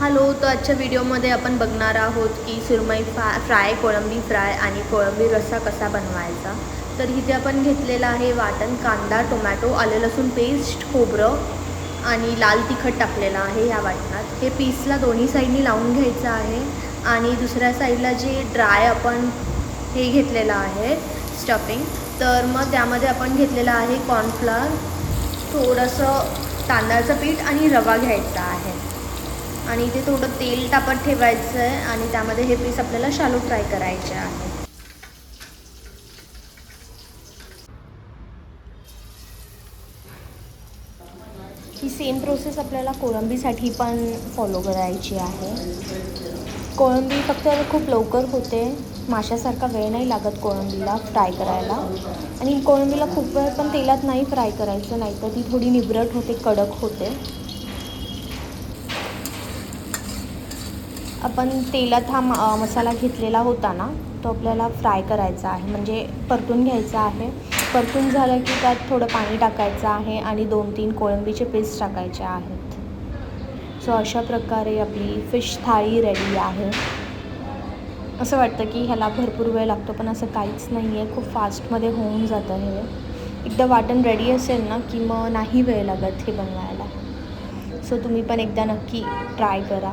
Hello तर आजच्या व्हिडिओमध्ये आपण बघणार आहोत की सुरमई फा फ्राय कोळंबी फ्राय आणि कोळंबी रस्सा कसा बनवायचा. तर इथे आपण घेतलेला आहे वाटण कांदा टोमॅटो आले लसूण पेस्ट खोबरं आणि लाल तिखट टाकलेलं आहे या वाटणात. हे पीसला दोन्ही साईडनी लावून घ्यायचं आहे आणि दुसऱ्या साईडला जे ड्राय आपण हे घेतलेलं आहे स्टफिंग तर मग त्यामध्ये आपण घेतलेलं आहे कॉर्नफ्लॉर थोडंसं तांदळाचं पीठ आणि रवा घ्यायचा आहे. आणि इथे थोडं तेल तापत ठेवायचं आहे आणि त्यामध्ये हे पीस आपल्याला शालो फ्राय करायचे आहे. ही सेम प्रोसेस आपल्याला कोळंबीसाठी पण फॉलो करायची आहे. कोळंबी फक्त खूप लवकर होते. माशासारखा वेळ नाही लागत कोळंबीला फ्राय करायला. आणि कोळंबीला खूप वेळ पण तेलात नाही फ्राय करायचं नाही तर ती थोडी निबरट होते कडक होते. आपण तेलात हा म मसाला घेतलेला होता ना तो आपल्याला फ्राय करायचा आहे. म्हणजे परतून घ्यायचा आहे. परतून झालं की त्यात थोडं पाणी टाकायचं आहे आणि दोन तीन कोळंबीचे पेस्ट टाकायचे आहेत. सो अशा प्रकारे आपली फिश थाळी रेडी आहे. असं वाटतं की ह्याला भरपूर वेळ लागतो पण असं काहीच नाही आहे खूप फास्टमध्ये होऊन जातं हे. एकदा वाटण रेडी असेल ना की मग नाही वेळ लागत हे बनवायला. सो तुम्ही पण एकदा नक्की ट्राय करा.